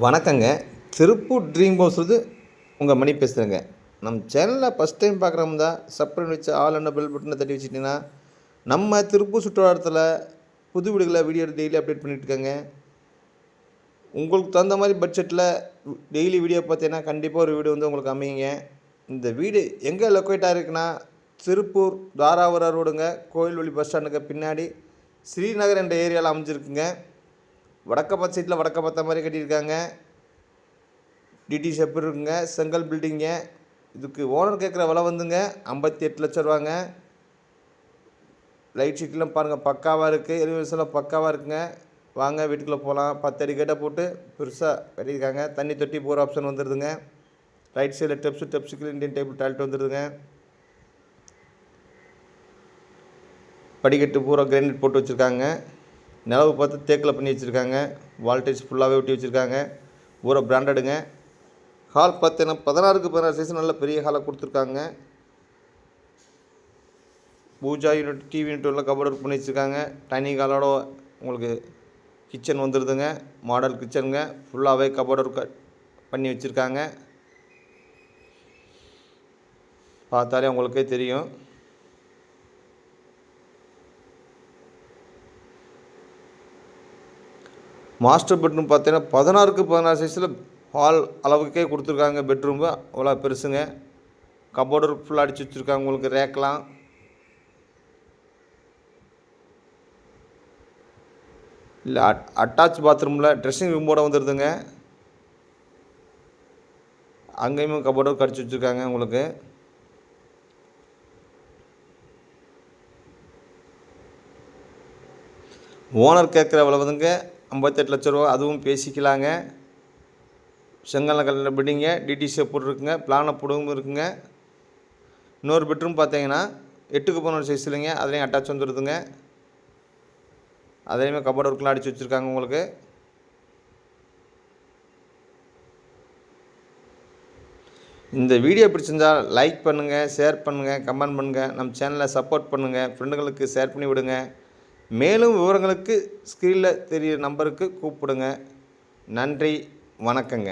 வணக்கங்க. திருப்பூர் ட்ரீம் ஹவுஸ்லேருந்து உங்கள் மணி பேசுகிறேங்க நம்ம சேனலில் ஃபஸ்ட் டைம் பார்க்குறவங்க தான் சப்ஸ்கிரைப் வச்சு ஆல் என்ன பெல் பட்டனை தட்டி வச்சுட்டிங்கன்னா நம்ம திருப்பூர் சுற்றுவட்டாரத்தில் புது வீடுகளை வீடியோ டெய்லி அப்டேட் பண்ணிட்டு இருக்காங்க. உங்களுக்கு தகுந்த மாதிரி பட்ஜெட்டில் டெய்லி வீடியோ பார்த்தீங்கன்னா கண்டிப்பாக ஒரு வீடு வந்து உங்களுக்கு அமையுங்க. இந்த வீடு எங்கே லொக்கேட் ஆகிருக்குன்னா திருப்பூர் தாராபுரம் ரோடுங்க கோயில்வழி பஸ் ஸ்டாண்டுக்கு பின்னாடி ஸ்ரீநகர் என்ற ஏரியாவில் அமைஞ்சிருக்குங்க. வடக்க பார்த்த சைட்டில் வடக்க பத்த மாதிரி கட்டியிருக்காங்க. டிடி ஷெப் இருக்குங்க செங்கல் பில்டிங்க இதுக்கு ஓனர் கேட்குற விலை வந்துங்க ஐம்பத்தி எட்டு லட்சம் ரூபாங்க. லைட் ஷீட்லாம் பாருங்கள் பக்காவாக இருக்குது எலிவேஷன்லாம் பக்காவாக இருக்குங்க. வாங்க வீட்டுக்குள்ளே போகலாம் பத்து அடி கேட்டை போட்டு பெருசாக கட்டியிருக்காங்க. தண்ணி தொட்டி போகிற ஆப்ஷன் வந்துடுதுங்க ரைட் சைடில் டெப்ஸ் டெப்ஸுக்கு இண்டியன் டேபிள் டாய்லெட் வந்துடுதுங்க படிக்கட்டு பூரா கிரானைட் போட்டு வச்சுருக்காங்க. நிலவு பார்த்து தேக்கில் பண்ணி வச்சுருக்காங்க. வால்டேஜ் ஃபுல்லாகவே ஒட்டி வச்சுருக்காங்க. பூரா பிராண்டடுங்க ஹால் பார்த்தீங்கன்னா பதினாறுக்கு பதினாறு சைஸ் நல்ல பெரிய ஹாலாக கொடுத்துருக்காங்க. பூஜா யூனிட் டிவி யூனிட் எல்லாம் கபோர்ட் ஒர்க் பண்ணி வச்சுருக்காங்க. டைனிங் ஹாலோட உங்களுக்கு கிச்சன் வந்துடுதுங்க மாடல் கிச்சனுங்க ஃபுல்லாகவே கபோர்ட் ஒர்க் பண்ணி வச்சுருக்காங்க. பார்த்தாலே உங்களுக்கே தெரியும். மாஸ்டர் பெட்ரூம் பார்த்தீங்கன்னா பதினாறுக்கு பதினாறு சைஸில் ஹால் அளவுக்கே கொடுத்துருக்காங்க பெட்ரூமு அவ்வளோ பெருசுங்க. கபோர்டு ஃபுல்லாக அடித்து வச்சுருக்காங்க உங்களுக்கு ரேக்கெலாம் இல்லை அட் அட்டாச் பாத்ரூமில் ட்ரெஸ்ஸிங் ரூமோட வந்துடுதுங்க அங்கேயும் கபோர்டு கடிச்சு வச்சுருக்காங்க உங்களுக்கு. ஓனர் கேட்குற விலைவதுங்க ஐம்பத்தெட்டு லட்ச ரூபா அதுவும் பேசிக்கலாங்க. செங்கல்ல கல்லில் பில்டிங்க டிடிசி போட்டுருக்குங்க பிளான புடவும் இருக்குங்க. இன்னொரு பெட்ரூம் பார்த்தீங்கன்னா எட்டுக்கு போன சைஸ் இல்லைங்க அதுலேயும் அட்டாச் வந்துடுதுங்க அதுலேயுமே கபோர்டு ஒர்க்கெலாம் அடித்து வச்சுருக்காங்க உங்களுக்கு. இந்த வீடியோ பிடிச்சிருந்தால் லைக் பண்ணுங்கள் ஷேர் பண்ணுங்கள் கமெண்ட் பண்ணுங்கள் நம்ம சேனலை சப்போர்ட் பண்ணுங்கள் ஃப்ரெண்டுகளுக்கு ஷேர் பண்ணி விடுங்க மேலும் விவரங்களுக்கு ஸ்க்ரீனில் தெரிகிற நம்பருக்கு கூப்பிடுங்க. நன்றி வணக்கங்க.